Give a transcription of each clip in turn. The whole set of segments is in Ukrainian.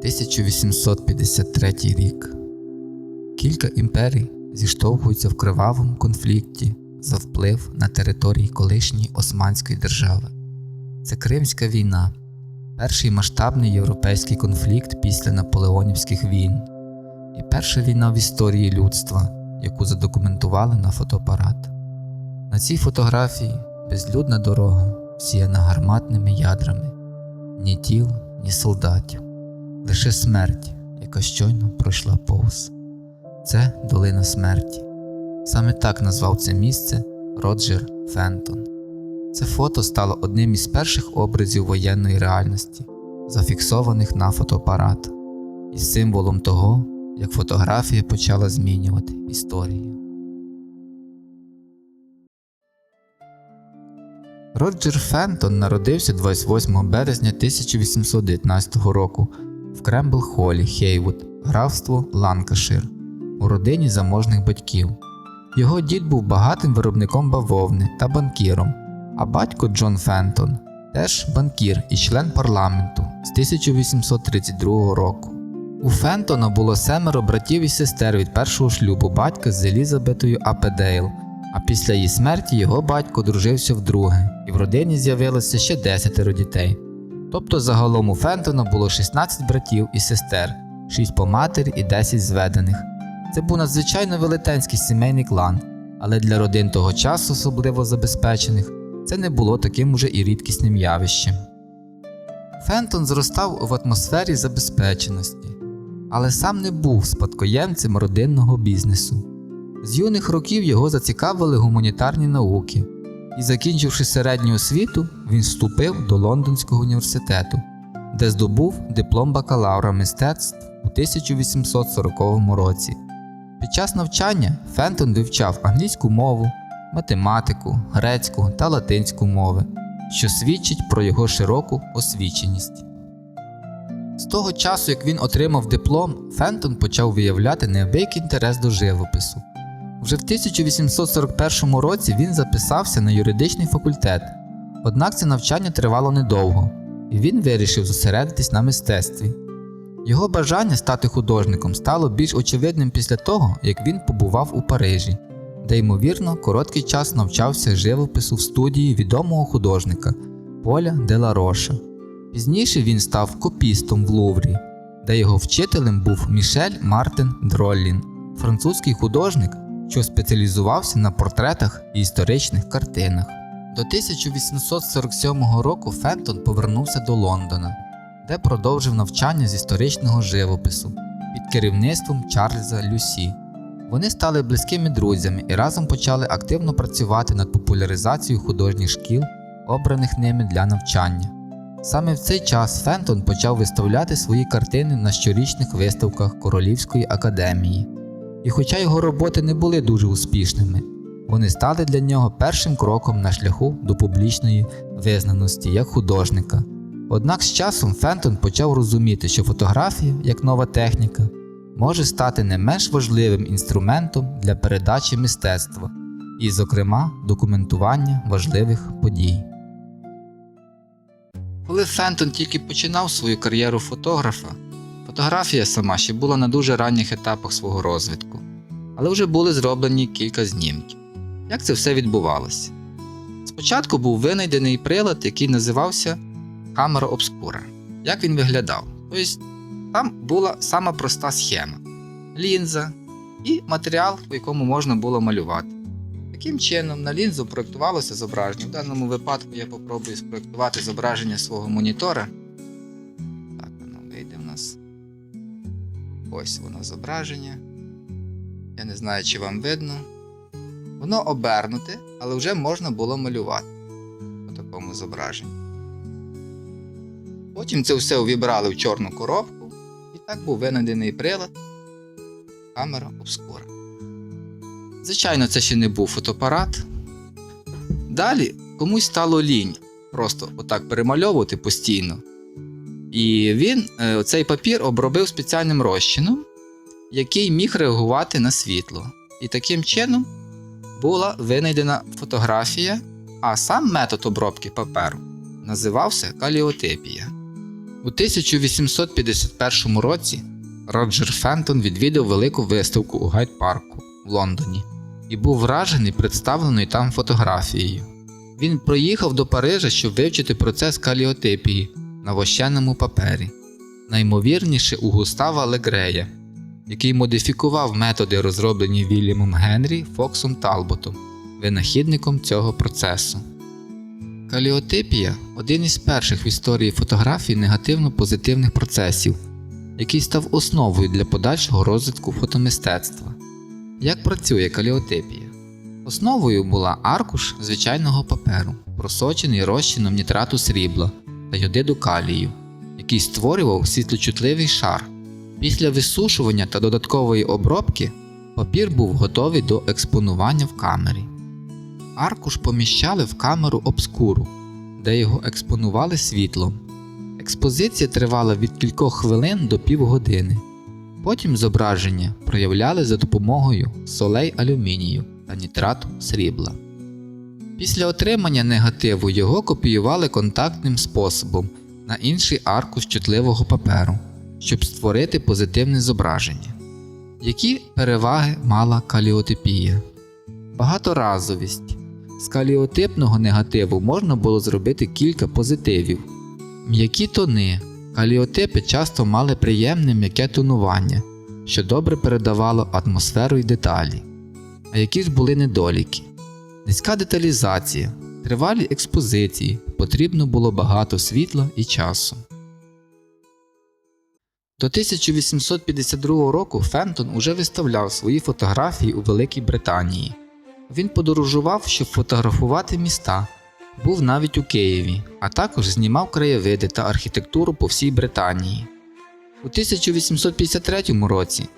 1853 рік. Кілька імперій зіштовхуються в кривавому конфлікті за вплив на території колишньої Османської держави. Це Кримська війна, перший масштабний європейський конфлікт після наполеонівських війн і перша війна в історії людства, яку задокументували на фотоапарат. На цій фотографії безлюдна дорога, всіяна гарматними ядрами, ні тіл, ні солдатів, лише смерть, яка щойно пройшла повз. Це долина смерті. Саме так назвав це місце Роджер Фентон. Це фото стало одним із перших образів воєнної реальності, зафіксованих на фотоапарат, і символом того, як фотографія почала змінювати історію. Роджер Фентон народився 28 березня 1819 року в Крембл Холі, Хейвуд, графство Ланкашир, у родині заможних батьків. Його дід був багатим виробником бавовни та банкіром, а батько Джон Фентон теж банкір і член парламенту з 1832 року. У Фентона було семеро братів і сестер від першого шлюбу батька з Елізабетою Апедейл, а після її смерті його батько дружився вдруге, і в родині з'явилося ще десятеро дітей. Тобто загалом у Фентона було 16 братів і сестер, 6 по матері і 10 зведених. Це був надзвичайно велетенський сімейний клан, але для родин того часу, особливо забезпечених, це не було таким уже і рідкісним явищем. Фентон зростав в атмосфері забезпеченості, але сам не був спадкоємцем родинного бізнесу. З юних років його зацікавили гуманітарні науки, і, закінчивши середню освіту, він вступив до Лондонського університету, де здобув диплом бакалавра мистецтв у 1840 році. Під час навчання Фентон вивчав англійську мову, математику, грецьку та латинську мови, що свідчить про його широку освіченість. З того часу, як він отримав диплом, Фентон почав виявляти неабиякий інтерес до живопису. Вже в 1841 році він записався на юридичний факультет, однак це навчання тривало недовго, і він вирішив зосередитись на мистецтві. Його бажання стати художником стало більш очевидним після того, як він побував у Парижі, де, ймовірно, короткий час навчався живопису в студії відомого художника Поля де ла Роша. Пізніше він став копістом в Луврі, де його вчителем був Мішель Мартин Дроллін, французький художник, що спеціалізувався на портретах і історичних картинах. До 1847 року Фентон повернувся до Лондона, де продовжив навчання з історичного живопису під керівництвом Чарльза Люсі. Вони стали близькими друзями і разом почали активно працювати над популяризацією художніх шкіл, обраних ними для навчання. Саме в цей час Фентон почав виставляти свої картини на щорічних виставках Королівської академії. І хоча його роботи не були дуже успішними, вони стали для нього першим кроком на шляху до публічної визнаності як художника. Однак з часом Фентон почав розуміти, що фотографія, як нова техніка, може стати не менш важливим інструментом для передачі мистецтва і, зокрема, документування важливих подій. Коли Фентон тільки починав свою кар'єру фотографа, фотографія сама ще була на дуже ранніх етапах свого розвитку, але вже були зроблені кілька знімків. Як це все відбувалося? Спочатку був винайдений прилад, який називався камера обскура. Як він виглядав? Тобто там була сама проста схема: лінза і матеріал, по якому можна було малювати. Таким чином, на лінзу проєктувалося зображення. В даному випадку я попробую спроєктувати зображення свого монітора. Ось воно зображення. Я не знаю, чи вам видно. Воно обернуте, але вже можна було малювати по такому зображенні. Потім це все увібрали в чорну коробку, і так був винайдений прилад камера обскура. Звичайно, це ще не був фотоапарат. Далі комусь стало лінь просто отак перемальовувати постійно. І він е, цей папір обробив спеціальним розчином, який міг реагувати на світло. І таким чином була винайдена фотографія, а сам метод обробки паперу називався каліотипія. У 1851 році Роджер Фентон відвідав велику виставку у Гайд-парку в Лондоні і був вражений представленою там фотографією. Він проїхав до Парижа, щоб вивчити процес каліотипії на вощеному папері, наймовірніше у Густава Легрея, який модифікував методи, розроблені Вільямом Генрі Фоксом Талботом, винахідником цього процесу. Каліотипія один із перших в історії фотографії негативно-позитивних процесів, який став основою для подальшого розвитку фотомистецтва. Як працює каліотипія? Основою була аркуш звичайного паперу, просочений розчином нітрату срібла та йодиду калію, який створював світлочутливий шар. Після висушування та додаткової обробки папір був готовий до експонування в камері. Аркуш поміщали в камеру обскуру, де його експонували світлом. Експозиція тривала від кількох хвилин до півгодини. Потім зображення проявляли за допомогою солей алюмінію та нітрату срібла. Після отримання негативу його копіювали контактним способом на інший аркуш чутливого паперу, щоб створити позитивне зображення. Які переваги мала каліотипія? Багаторазовість. З каліотипного негативу можна було зробити кілька позитивів. М'які тони. Каліотипи часто мали приємне м'яке тонування, що добре передавало атмосферу й деталі. А які ж були недоліки? Низька деталізація, тривалі експозиції, потрібно було багато світла і часу. До 1852 року Фентон уже виставляв свої фотографії у Великій Британії. Він подорожував, щоб фотографувати міста, був навіть у Києві, а також знімав краєвиди та архітектуру по всій Британії. У 1853 році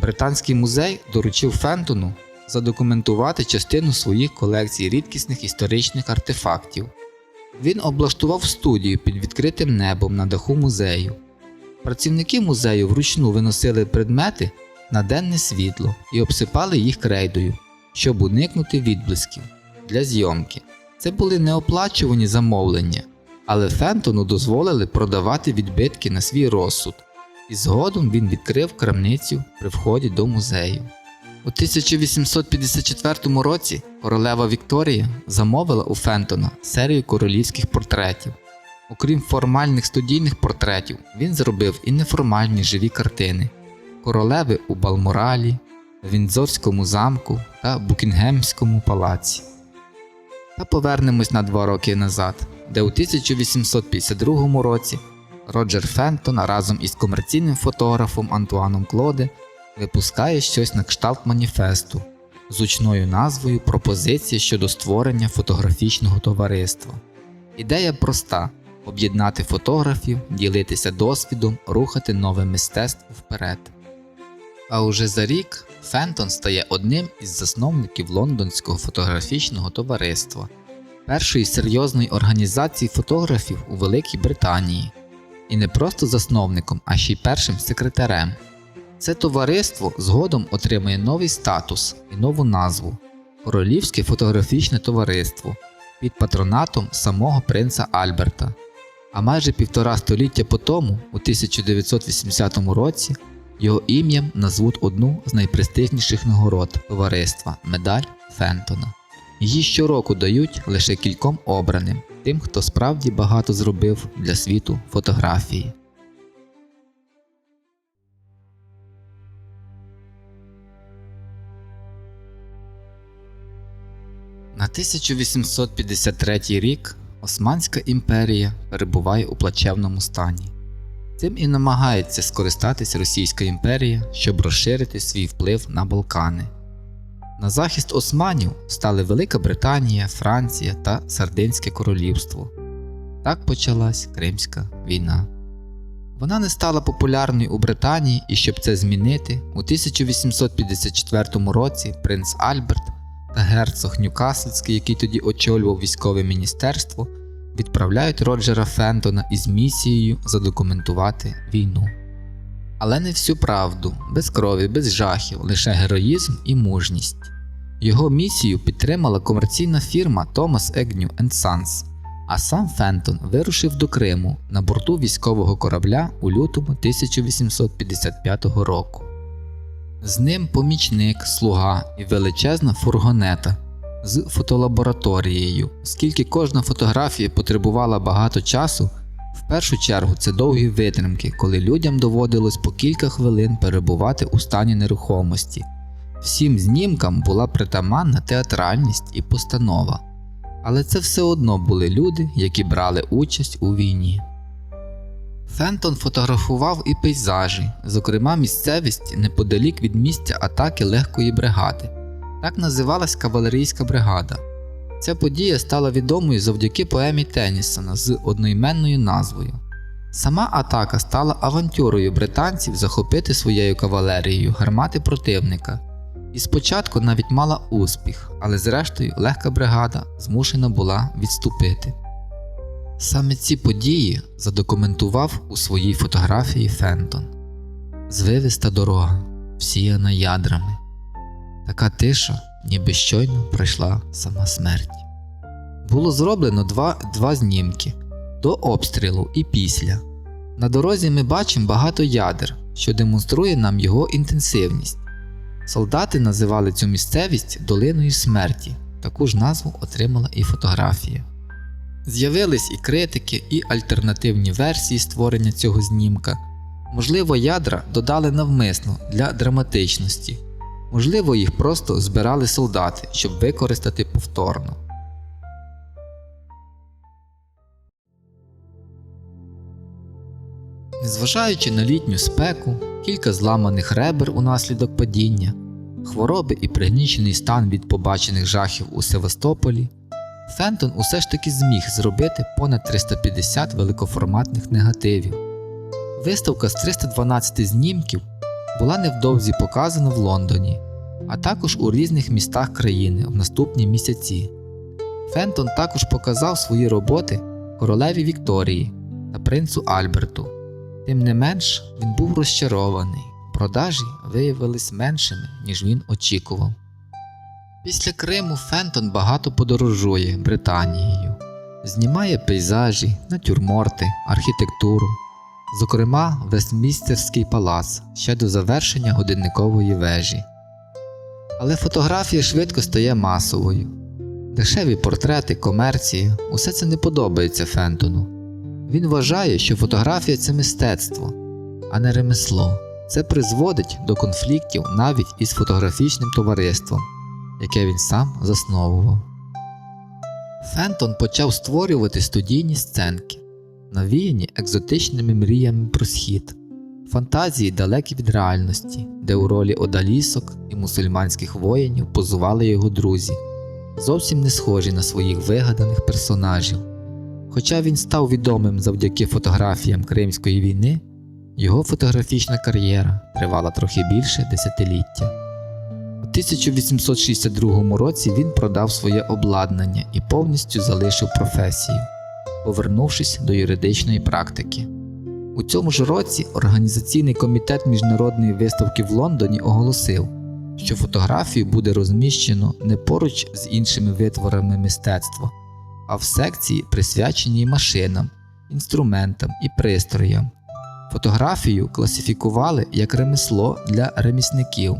Британський музей доручив Фентону задокументувати частину своїх колекцій рідкісних історичних артефактів. Він облаштував студію під відкритим небом на даху музею. Працівники музею вручну виносили предмети на денне світло і обсипали їх крейдою, щоб уникнути відблисків для зйомки. Це були неоплачувані замовлення, але Фентону дозволили продавати відбитки на свій розсуд, і згодом він відкрив крамницю при вході до музею. У 1854 році королева Вікторія замовила у Фентона серію королівських портретів. Окрім формальних студійних портретів, він зробив і неформальні живі картини королеви у Балморалі, Віндзорському замку та Букінгемському палаці. Та повернемось на два роки назад, де у 1852 році Роджер Фентон разом із комерційним фотографом Антуаном Клоде випускає щось на кшталт маніфесту з учною назвою Пропозиція щодо створення фотографічного товариства. Ідея проста об'єднати фотографів, ділитися досвідом, рухати нове мистецтво вперед. А уже за рік Фентон стає одним із засновників Лондонського фотографічного товариства, першої серйозної організації фотографів у Великій Британії, і не просто засновником, а ще й першим секретарем. Це товариство згодом отримує новий статус і нову назву Королівське фотографічне товариство під патронатом самого принца Альберта. А майже півтора століття по тому, у 1980 році, його ім'ям назвуть одну з найпрестижніших нагород товариства медаль Фентона. Її щороку дають лише кільком обраним, тим, хто справді багато зробив для світу фотографії. На 1853 рік Османська імперія перебуває у плачевному стані. Цим і намагається скористатись Російська імперія, щоб розширити свій вплив на Балкани. На захист османів стали Велика Британія, Франція та Сардинське королівство. Так почалась Кримська війна. Вона не стала популярною у Британії, і щоб це змінити, у 1854 році принц Альберт та герцог Ньюкаслський, який тоді очолював військове міністерство, відправляють Роджера Фентона із місією задокументувати війну. Але не всю правду, без крові, без жахів, лише героїзм і мужність. Його місію підтримала комерційна фірма Thomas Agnew Sons, А сам Фентон вирушив до Криму на борту військового корабля у лютому 1855 року. З ним помічник, слуга і величезна фургонета з фотолабораторією. Оскільки кожна фотографія потребувала багато часу, в першу чергу це довгі витримки, коли людям доводилось по кілька хвилин перебувати у стані нерухомості. Всім знімкам була притаманна театральність і постанова. Але це все одно були люди, які брали участь у війні. Фентон фотографував і пейзажі, зокрема місцевість неподалік від місця атаки легкої бригади. Так називалась кавалерійська бригада. Ця подія стала відомою завдяки поемі Теннісона з одноіменною назвою. Сама атака стала авантюрою британців захопити своєю кавалерією гармати противника, і спочатку навіть мала успіх, але зрештою легка бригада змушена була відступити. Саме ці події задокументував у своїй фотографії Фентон. Звивиста дорога, всіяна ядрами. Така тиша, ніби щойно пройшла сама смерть. Було зроблено два, два знімки до обстрілу і після. На дорозі ми бачимо багато ядер, що демонструє нам його інтенсивність. Солдати називали цю місцевість долиною смерті, таку ж назву отримала і фотографія. З'явились і критики, і альтернативні версії створення цього знімка. Можливо, ядра додали навмисно для драматичності, можливо, їх просто збирали солдати, щоб використати повторно. Незважаючи на літню спеку, кілька зламаних ребер унаслідок падіння, хвороби і пригнічений стан від побачених жахів у Севастополі, Фентон усе ж таки зміг зробити понад 350 великоформатних негативів. Виставка з 312 знімків була невдовзі показана в Лондоні, а також у різних містах країни в наступні місяці. Фентон також показав свої роботи королеві Вікторії та принцу Альберту. Тим не менш, він був розчарований, продажі виявились меншими, ніж він очікував. Після Криму Фентон багато подорожує Британією, знімає пейзажі, натюрморти, архітектуру, зокрема Вестмістерський палац ще до завершення годинникової вежі. Але фотографія швидко стає масовою. Дешеві портрети, комерції усе це не подобається Фентону. Він вважає, що фотографія це мистецтво, а не ремесло. Це призводить до конфліктів навіть із фотографічним товариством, яке він сам засновував. Фентон почав створювати студійні сценки, навіяні екзотичними мріями про схід, фантазії далекі від реальності, де у ролі одалісок і мусульманських воїнів позували його друзі, зовсім не схожі на своїх вигаданих персонажів. Хоча він став відомим завдяки фотографіям Кримської війни, його фотографічна кар'єра тривала трохи більше десятиліття. У 1862 році він продав своє обладнання і повністю залишив професію, повернувшись до юридичної практики. У цьому ж році Організаційний комітет міжнародної виставки в Лондоні оголосив, що фотографію буде розміщено не поруч з іншими витворами мистецтва а в секції, присвяченій машинам, інструментам і пристроям. Фотографію класифікували як ремесло для ремісників.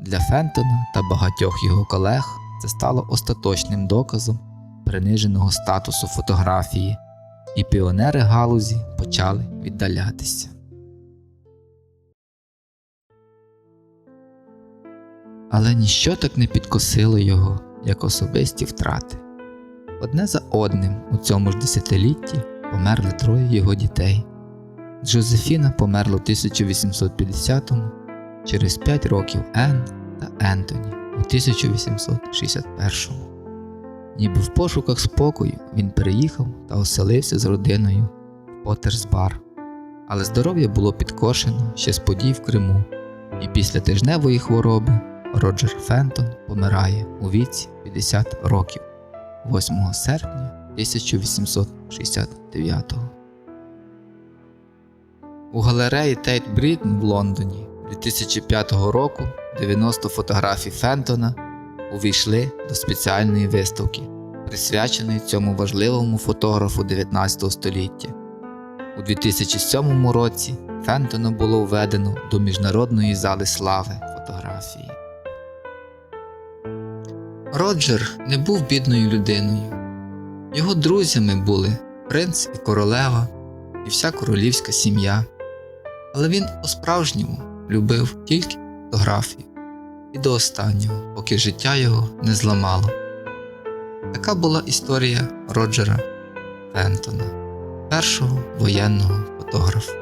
Для Фентона та багатьох його колег це стало остаточним доказом приниженого статусу фотографії, і піонери галузі почали віддалятися. Але ніщо так не підкосило його, як особисті втрати. Одне за одним у цьому ж десятилітті померли троє його дітей. Джозефіна померла у 1850-му, через 5 років Енн та Ентоні у 1861-му. Ніби в пошуках спокою він переїхав та оселився з родиною в Потерсбар. Але здоров'я було підкошено ще з подій в Криму, і після тижневої хвороби Роджер Фентон помирає у віці 50 років. 8 серпня 1869 У галереї Тейт Брітн в Лондоні 2005 року 90 фотографій Фентона увійшли до спеціальної виставки присвячений цьому важливому фотографу 19 століття. У 2007 році Фентона було введено до Міжнародної зали слави фотографії. Роджер не був бідною людиною. Його друзями були принц і королева, і вся королівська сім'я. Але він по-справжньому любив тільки фотографію і до останнього, поки життя його не зламало. Така була історія Роджера Фентона, першого воєнного фотографа.